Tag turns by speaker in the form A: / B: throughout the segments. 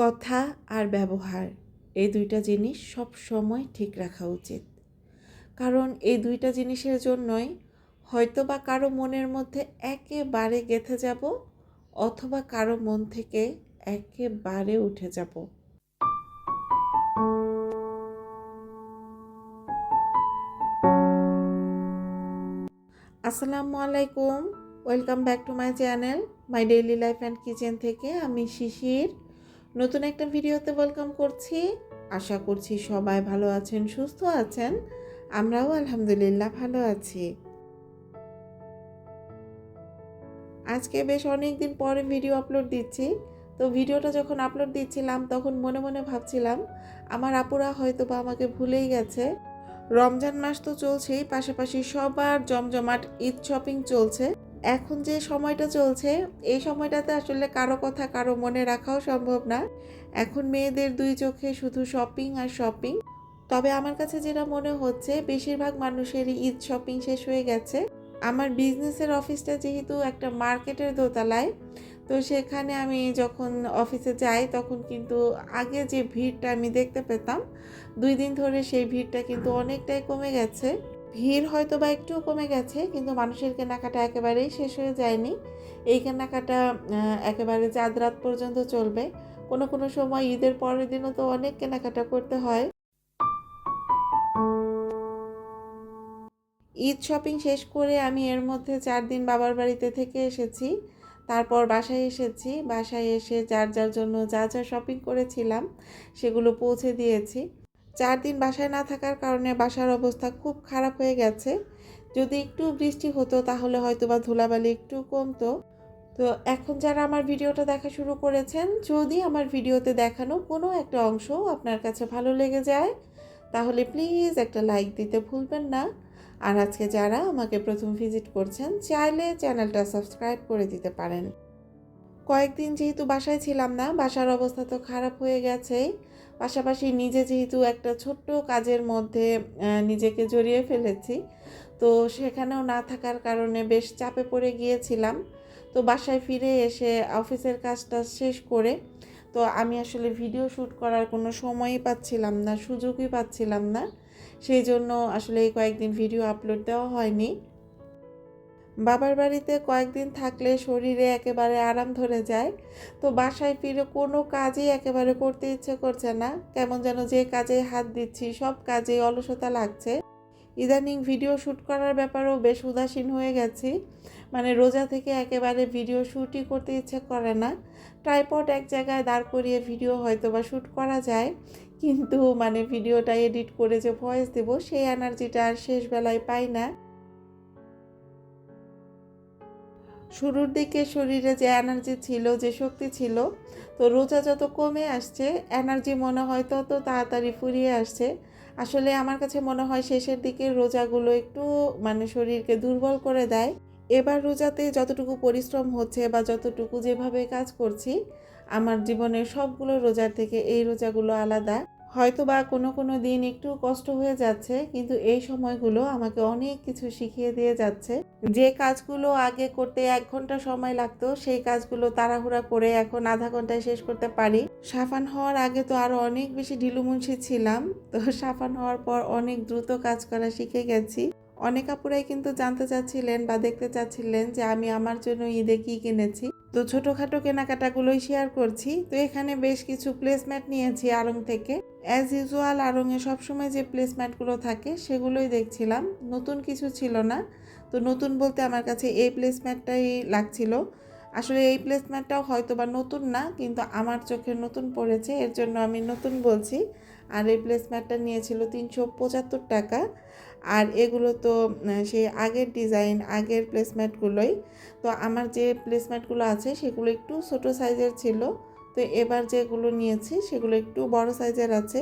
A: কথা আর ব্যবহার, এই দুইটা জিনিস সব সময় ঠিক রাখা উচিত। কারণ এই দুইটা জিনিসের জন্যই হয়তো বা কারও মনের মধ্যে একেবারে গেঁথে যাব অথবা কারও মন থেকে একেবারে উঠে যাব। আসসালামু আলাইকুম, welcome back to my channel, my daily life and kitchen থেকে আমি শিশির। নতুন একটা ভিডিওতে ওয়েলকাম করছি। আশা করছি সবাই ভালো আছেন, সুস্থ আছেন। আমরাও আলহামদুলিল্লাহ ভালো আছি। আজকে বেশ অনেক দিন পরে ভিডিও আপলোড দিচ্ছি। তো ভিডিওটা যখন আপলোড দিচ্ছিলাম, তখন মনে মনে ভাবছিলাম, আমার আপুরা হয়তো বা আমাকে ভুলেই গেছে। রমজান মাস তো চলছেই, পাশাপাশি সবার জমজমাট ঈদ শপিং চলছে। এখন যে সময়টা চলছে, এই সময়টাতে আসলে কারও কথা কারও মনে রাখাও সম্ভব না। এখন মেয়েদের দুই চোখে শুধু শপিং আর শপিং তবে আমার কাছে যেটা মনে হচ্ছে, বেশিরভাগ মানুষেরই ঈদ শপিং শেষ হয়ে গেছে। আমার বিজনেসের অফিসটা যেহেতু একটা মার্কেটের দোতলায়, তো সেখানে আমি যখন অফিসে যাই, তখন কিন্তু আগে যে ভিড়টা আমি দেখতে পেতাম, দুই দিন ধরে সেই ভিড়টা কিন্তু অনেকটাই কমে গেছে। ভিড় হয়তো বা একটু কমে গেছে, কিন্তু মানুষের কেনাকাটা একেবারেই শেষ হয়ে যায়নি। এই কেনাকাটা একেবারে চাঁদ রাত পর্যন্ত চলবে। কোনো কোনো সময় ঈদের পরের দিনও তো অনেক কেনাকাটা করতে হয়। ঈদ শপিং শেষ করে আমি এর মধ্যে চার দিন বাবার বাড়িতে থেকে এসেছি। তারপর বাসায় এসেছি। বাসায় এসে যার যার জন্য যা যা শপিং করেছিলাম, সেগুলো পৌঁছে দিয়েছি। চার দিন বাসায় না থাকার কারণে বাসার অবস্থা খুব খারাপ হয়ে গেছে। যদি একটু বৃষ্টি হতো, তাহলে হয়তো বা ধুলাবালি একটু কমতো। তো এখন যারা আমার ভিডিওটা দেখা শুরু করেছেন, যদি আমার ভিডিওতে দেখানো কোনো একটা অংশ আপনার কাছে ভালো লেগে যায়, তাহলে প্লিজ একটা লাইক দিতে ভুলবেন না। আর আজকে যারা আমাকে প্রথম ভিজিট করছেন, চাইলে চ্যানেলটা সাবস্ক্রাইব করে দিতে পারেন। কয়েকদিন যেহেতু বাসায় ছিলাম না, বাসার অবস্থা তো খারাপ হয়ে গেছেই পাশাপাশি নিজে যেহেতু একটা ছোট্ট কাজের মধ্যে নিজেকে জড়িয়ে ফেলেছি, তো সেখানেও না থাকার কারণে বেশ চাপে পড়ে গিয়েছিলাম। তো বাসায় ফিরে এসে অফিসের কাজটা শেষ করে, তো আমি আসলে ভিডিও শ্যুট করার কোনো সময়ই পাচ্ছিলাম না, সুযোগই পাচ্ছিলাম না। সেই জন্য আসলে এই কয়েকদিন ভিডিও আপলোড দেওয়া হয়নি। বাবার বাড়িতে কয়েকদিন থাকলে শরীরে একেবারে আরাম ধরে যায়। তো বাসায় ফিরে কোনো কাজই একেবারে করতে ইচ্ছে করছে না। কেমন যেন যে কাজে হাত দিচ্ছি, সব কাজেই অলসতা লাগছে। ইদানিং ভিডিও শ্যুট করার ব্যাপারেও বেশ উদাসীন হয়ে গেছি। মানে রোজা থেকে একেবারে ভিডিও শ্যুটই করতে ইচ্ছে করে না। ট্রাইপড এক জায়গায় দাঁড় করিয়ে ভিডিও হয়তো বা শ্যুট করা যায়। কিন্তু মানে ভিডিওটা এডিট করে যে ভয়েস দেবো, সেই এনার্জিটা আর শেষ বেলায় পাই না। শুরুর দিকে শরীরে যে এনার্জি ছিল, যে শক্তি ছিল, তো রোজা যত কমে আসছে এনার্জি মনে হয় তত তাড়াতাড়ি ফুরিয়ে আসছে। আসলে আমার কাছে মনে হয় শেষের দিকে রোজাগুলো একটু মানে শরীরকে দুর্বল করে দেয়। এবার রোজাতে যতটুকু পরিশ্রম হচ্ছে বা যতটুকু যেভাবে কাজ করছি, আমার জীবনের সবগুলো রোজার থেকে এই রোজাগুলো আলাদা। হয়তো বা কোনো কোনো দিন একটু কষ্ট হয়ে যাচ্ছে, কিন্তু এই সময়গুলো আমাকে অনেক কিছু শিখিয়ে দিয়ে যাচ্ছে। যে কাজগুলো আগে করতে এক ঘণ্টা সময় লাগতো, সেই কাজগুলো তাড়াহুড়া করে এখন আধা ঘন্টায় শেষ করতে পারি। সাফান হওয়ার আগে তো আরও অনেক বেশি ঢিলুমুন্সি ছিলাম, তো সাফান হওয়ার পর অনেক দ্রুত কাজ করা শিখে গেছি। অনেক আপুরাই কিন্তু জানতে চাচ্ছিলেন বা দেখতে চাচ্ছিলেন যে আমি আমার জন্য ঈদে কি কিনেছি। তো ছোটোখাটো কেনাকাটাগুলোই শেয়ার করছি। তো এখানে বেশ কিছু প্লেসম্যাট নিয়েছি আড়ং থেকে। অ্যাজ ইউজুয়াল আড়ংয়ে সবসময় যে প্লেসম্যাটগুলো থাকে, সেগুলোই দেখছিলাম। নতুন কিছু ছিল না। তো নতুন বলতে আমার কাছে এই প্লেসম্যাটটাই লাগছিল। আসলে এই প্লেসম্যাটটাও হয়তো বা নতুন না, কিন্তু আমার চোখে নতুন পড়েছে। এর জন্য আমি নতুন বলছি। আর এই প্লেসম্যাটটা নিয়েছিল তিনশো পঁচাত্তর টাকা। আর এগুলো তো সেই আগের ডিজাইন আগের প্লেসম্যাটগুলোই তো আমার যে প্লেসম্যাটগুলো আছে, সেগুলো একটু ছোটো সাইজের ছিল। তো এবার যেগুলো নিয়েছি, সেগুলো একটু বড় সাইজের আছে।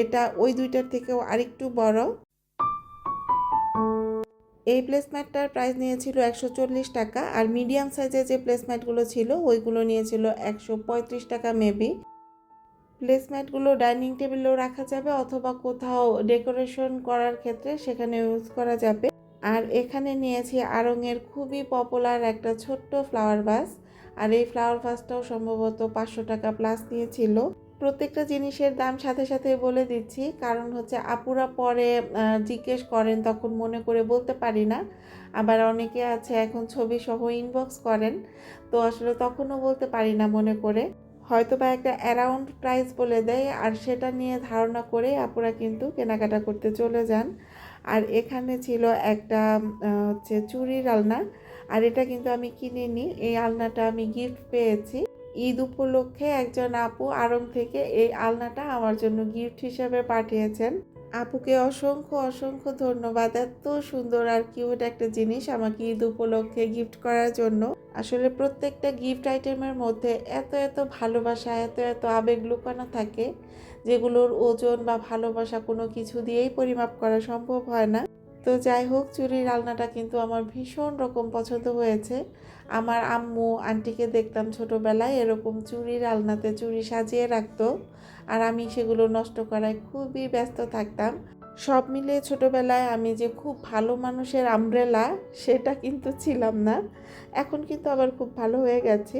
A: এটা ওই দুইটার থেকেও আরেকটু বড়। এই প্লেসম্যাটটার প্রাইস নিয়েছিল একশো চল্লিশ টাকা, আর মিডিয়াম সাইজের যে প্লেসম্যাটগুলো ছিল, ওইগুলো নিয়েছিল একশো পঁয়ত্রিশ টাকা মেবি প্লেসম্যাটগুলো ডাইনিং টেবিলেও রাখা যাবে অথবা কোথাও ডেকোরেশন করার ক্ষেত্রে সেখানে ইউজ করা যাবে। আর এখানে নিয়েছি আড়ংয়ের খুবই পপুলার একটা ছোট্ট ফ্লাওয়ার ভাস। আর এই ফ্লাওয়ার ভাসটাও সম্ভবত পাঁচশো টাকা প্লাস নিয়েছিল। প্রত্যেকটা জিনিসের দাম সাথে সাথে বলে দিচ্ছি। কারণ হচ্ছে আপুরা পরে জিজ্ঞেস করেন তখন মনে করে বলতে পারি না। আবার অনেকে আছে এখন ছবি সহ ইনবক্স করেন। তো আসলে তখনও বলতে পারি না মনে করে। হয়তো বা একটা অ্যারাউন্ড প্রাইস বলে দেয়, আর সেটা নিয়ে ধারণা করে আপুরা কিন্তু কেনাকাটা করতে চলে যান। আর এখানে ছিল একটা হচ্ছে চুরির আলনা, আর এটা কিন্তু আমি কিনিনি। এই আলনাটা আমি গিফট পেয়েছি। ঈদ উপলক্ষে একজন আপু আরম থেকে এই আলনাটা আমার জন্য গিফট হিসেবে পাঠিয়েছেন। আপুকে অসংখ্য অসংখ্য ধন্যবাদ। এত সুন্দর আর কিউট একটা জিনিস আমাকে ঈদ উপলক্ষে গিফট করার জন্য। আসলে প্রত্যেকটা গিফট আইটেমের মধ্যে এত এত ভালোবাসা, এত এত আবেগ লুকানো থাকে, যেগুলোর ওজন বা ভালোবাসা কোনো কিছু দিয়েই পরিমাপ করা সম্ভব হয় না। তো যাই হোক, চুরির আলনাটা কিন্তু আমার ভীষণ রকম পছন্দ হয়েছে। আমার আম্মু আন্টিকে দেখতাম ছোটোবেলায় এরকম চুরির আলনাতে চুরি সাজিয়ে রাখতো। আর আমি সেগুলো নষ্ট করায় খুবই ব্যস্ত থাকতাম। সব মিলিয়ে ছোটবেলায় আমি যে খুব ভালো মানুষের আমব্রেলা সেটা কিন্তু ছিলাম না। এখন কিন্তু আবার খুব ভালো হয়ে গেছি।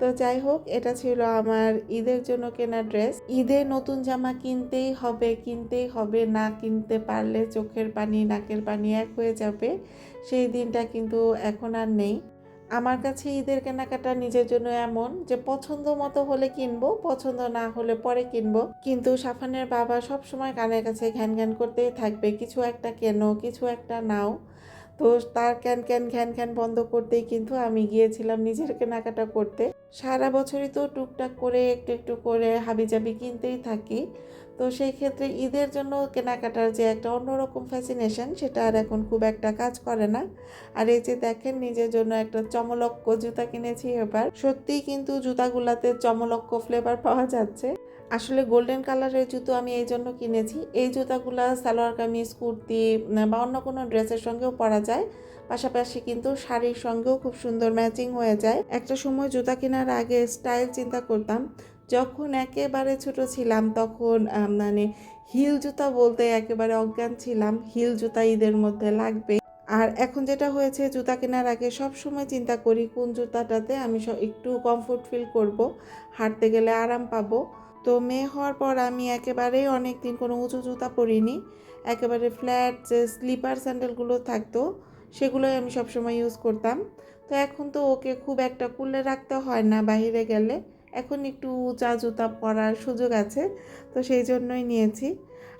A: তো যাই হোক, এটা ছিল আমার ঈদের জন্য কেনা ড্রেস ঈদে নতুন জামা কিনতেই হবে কিনতেই হবে, না কিনতে পারলে চোখের পানি, নাকের পানি এক হয়ে যাবে। সেই দিনটা কিন্তু এখন আর নেই। আমার কাছে ঈদের কেনাকাটা নিজের জন্য এমন যে পছন্দ মতো হলে কিনবো, পছন্দ না হলে পরে কিনবো। কিন্তু সাফানের বাবা সব সময় কানের কাছে ঘ্যান ঘ্যান করতেই থাকবে, কিছু একটা কেনো, কিছু একটা নাও। তো তার ক্যান ক্যান ঘ্যান ঘ্যান বন্ধ করতেই কিন্তু আমি গিয়েছিলাম নিজের কেনাকাটা করতে। সারা বছরই তো টুকটাক করে একটু একটু করে হাবিজাবি কিনতেই থাকি। তো সেই ক্ষেত্রে ঈদের জন্য কেনাকাটার যে একটা অন্যরকম ফ্যাসিনেশন সেটা আর এখন খুব একটা কাজ করে না। আর এই যে দেখেন, নিজের জন্য একটা চমলক্ষ জুতা কিনেছি এবার। সত্যিই কিন্তু জুতাগুলাতে চমলক্ষ ফ্লেভার পাওয়া যাচ্ছে। আসলে গোল্ডেন কালারের জুতো আমি এই জন্য কিনেছি। এই জুতাগুলা সালোয়ার কামিজ, কুর্তি বা অন্য কোনো ড্রেসের সঙ্গেও পরা যায়। পাশাপাশি কিন্তু শাড়ির সঙ্গেও খুব সুন্দর ম্যাচিং হয়ে যায়। একটা সময় জুতা কেনার আগে স্টাইল চিন্তা করতাম যখন একেবারে ছোট ছিলাম তখন মানে হিল জুতা বলতে একেবারে অজ্ঞান ছিলাম। হিল জুতা ঈদের মধ্যে লাগবে। আর এখন যেটা হয়েছে, জুতা কেনার আগে সব সময় চিন্তা করি কোন জুতাটাতে আমি একটু কমফোর্ট ফিল করব, হাঁটতে গেলে আরাম পাবো। তো মেয়ে হওয়ার পর আমি একেবারেই অনেক দিন কোনো উঁচু জুতা পরিনি। একেবারে ফ্ল্যাট যে স্লিপার স্যান্ডেলগুলো থাকতো, সেগুলোই আমি সবসময় ইউজ করতাম। তো এখন তো ওকে খুব একটা কুলে রাখতে হয় না বাইরে গেলে। এখন একটু উঁচা জুতা পরার সুযোগ আছে, তো সেই জন্যই নিয়েছি।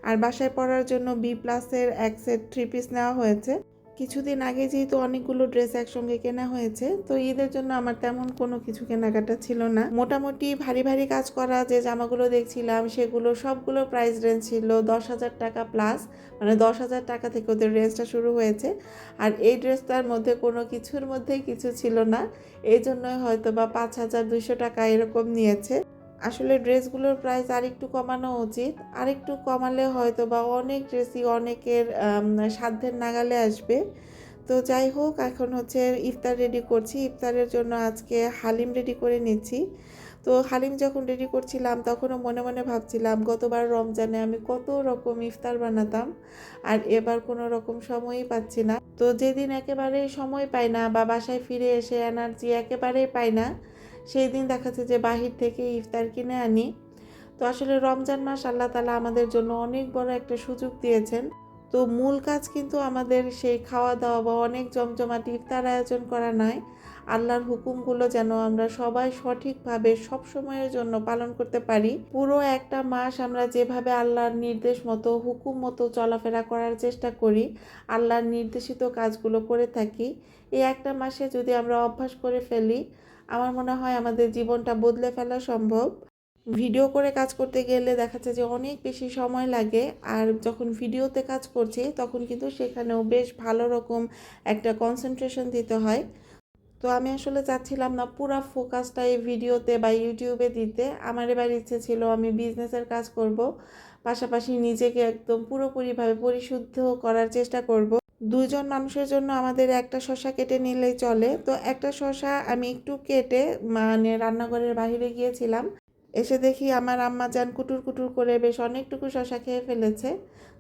A: আর বাসায় পরার জন্য বি প্লাসের এক সেট থ্রি পিস নেওয়া হয়েছে। কিছুদিন আগে যেহেতু অনেকগুলো ড্রেস একসঙ্গে কেনা হয়েছে, তো ঈদের জন্য আমার তেমন কোনো কিছু কেনাকাটা ছিল না। মোটামুটি ভারী ভারী কাজ করা, যে জামাগুলো দেখছিলাম, সেগুলো সবগুলো প্রাইস রেঞ্জ ছিল দশ হাজার টাকা প্লাস মানে দশ হাজার টাকা থেকে ওদের রেঞ্জটা শুরু হয়েছে। আর এই ড্রেসটার মধ্যে কোনো কিছুর মধ্যেই কিছু ছিল না, এই জন্যই হয়তো বা পাঁচ হাজার দুইশো টাকা এরকম নিয়েছে। আসলে ড্রেসগুলোর প্রাইস আরেকটু কমানো উচিত। আরেকটু কমালে হয়তো বা অনেক ড্রেসই অনেকের সাধ্যের নাগালে আসবে। তো যাই হোক, এখন হচ্ছে ইফতার রেডি করছি। ইফতারের জন্য আজকে হালিম রেডি করে নিচ্ছি। তো হালিম যখন রেডি করছিলাম, তখনও মনে মনে ভাবছিলাম, গতবার রমজানে আমি কত রকম ইফতার বানাতাম আর এবার কোনো রকম সময়ই পাচ্ছি না। তো যেদিন একেবারেই সময় পাই না বা বাসায় ফিরে এসে এনার্জি একেবারেই পাই না সেই দিন দেখাচ্ছে যে বাহির থেকে ইফতার কিনে আনি। তো আসলে রমজান মাস আল্লাহ তালা আমাদের জন্য অনেক বড় একটা সুযোগ দিয়েছেন। তো মূল কাজ কিন্তু আমাদের সেই খাওয়া দাওয়া বা অনেক জমজমাট ইফতার আয়োজন করা নয়। আল্লাহর হুকুমগুলো যেন আমরা সবাই সঠিকভাবে সব সময়ের জন্য পালন করতে পারি। পুরো একটা মাস আমরা যেভাবে আল্লাহর নির্দেশ মতো, হুকুম মতো চলাফেরা করার চেষ্টা করি, আল্লাহর নির্দেশিত কাজগুলো করে থাকি, এই একটা মাসে যদি আমরা অভ্যাস করে ফেলি আমার মনে হয় আমাদের জীবনটা বদলে ফেলা সম্ভব। ভিডিও করে কাজ করতে গেলে দেখা যাচ্ছে যে অনেক বেশি সময় লাগে। আর যখন ভিডিওতে কাজ করছি, তখন কিন্তু সেখানেও বেশ ভালো রকম একটা কনসেন্ট্রেশন দিতে হয়। তো আমি আসলে চাচ্ছিলাম না পুরো ফোকাসটা এই ভিডিওতে বা ইউটিউবে দিতে। আমার এবার ইচ্ছে ছিল আমি বিজনেসের কাজ করব। পাশাপাশি নিজেকে একদম পুরোপুরিভাবে পরিশুদ্ধ করার চেষ্টা করব। দুইজন মানুষের জন্য আমাদের একটা শশা কেটে নিলেই চলে। তো একটা শশা আমি একটু কেটে মানে রান্নাঘরের বাইরে গিয়েছিলাম। এসে দেখি আমার আম্মা যান কুটুর কুটুর করে বেশ অনেকটুকু শশা খেয়ে ফেলেছে।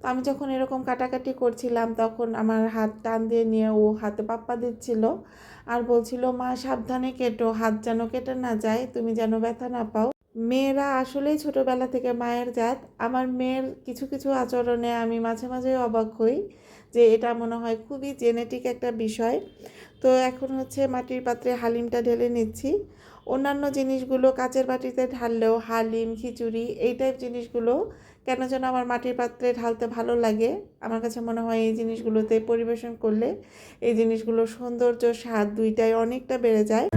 A: তো আমি যখন এরকম কাটাকাটি করছিলাম, তখন আমার হাত টান দিয়ে নিয়ে ও হাতে পাপ্পা দিচ্ছিল আর বলছিল, মা, সাবধানে কেটো, হাত যেন কেটে না যায়, তুমি যেন ব্যথা না পাও। মেয়েরা আসলেই ছোটবেলা থেকে মায়ের জাত। আমার মেয়ের কিছু কিছু আচরণে আমি মাঝে মাঝে অবাক হই যে এটা মনে হয় খুবই জেনেটিক একটা বিষয়। তো এখন হচ্ছে মাটির পাত্রে হালিমটা ঢেলে নিচ্ছি। অন্যান্য জিনিসগুলো কাচের বাটিতে ঢাললেও হালিম, খিচুড়ি এই টাইপ জিনিসগুলো কেন যেন আমার মাটির পাত্রে ঢালতে ভালো লাগে। আমার কাছে মনে হয় এই জিনিসগুলোতে পরিবেশন করলে এই জিনিসগুলোর সৌন্দর্য স্বাদ দুইটাই অনেকটা বেড়ে যায়।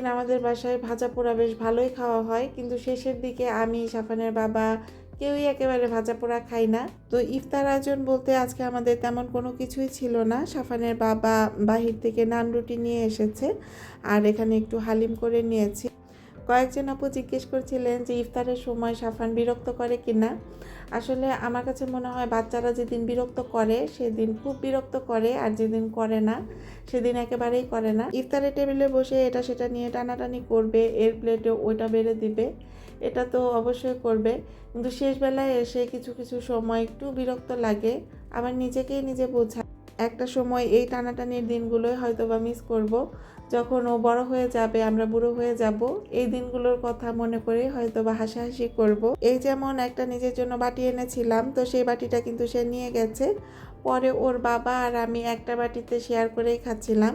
A: দিকে আমাদের বাসায় ভাজা পোড়া বেশ ভালোই খাওয়া হয়, কিন্তু শেষের দিকে আমি, সাফানের বাবা কেউই একেবারে ভাজা পোড়া খাই না। তো ইফতার আয়োজন বলতে আজকে আমাদের তেমন কোনো কিছুই ছিল না। সাফানের বাবা বাহির থেকে নান রুটি নিয়ে এসেছে, আর এখানে একটু হালিম করে নিয়েছি। কয়েকজন আপু জিজ্ঞেস করছিলেন যে ইফতারের সময় সাফান বিরক্ত করে কিনা। আসলে আমার কাছে মনে হয় বাচ্চারা যেদিন বিরক্ত করে, সেদিন খুব বিরক্ত করে, আর যেদিন করে না, সেদিন একেবারেই করে না। ইফতারের টেবিলে বসে এটা সেটা নিয়ে টানাটানি করবে, এর প্লেটে ওইটা বেড়ে দিবে, এটা তো অবশ্যই করবে। কিন্তু শেষ বেলায় এসে কিছু কিছু সময় একটু বিরক্ত লাগে, আবার নিজেকেই নিজে বোঝা একটা সময় এই টানাটানির দিনগুলোই হয়তো বা মিস করব। যখন ও বড় হয়ে যাবে, আমরা বুড়ো হয়ে যাব, এই দিনগুলোর কথা মনে করে হয়তো বা হাসাহাসি করব। এই যেমন একটা নিজের জন্য বাটি এনেছিলাম, তো সেই বাটিটা কিন্তু সে নিয়ে গেছে। পরে ওর বাবা আর আমি একটা বাটিতে শেয়ার করেই খাচ্ছিলাম।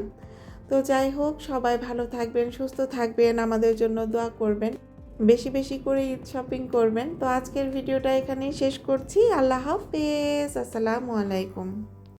A: তো যাই হোক, সবাই ভালো থাকবেন, সুস্থ থাকবেন, আমাদের জন্য দোয়া করবেন। বেশি বেশি করে ঈদ শপিং করবেন। তো আজকের ভিডিওটা এখানেই শেষ করছি। আল্লাহ হাফেজ। আসসালামু আলাইকুম।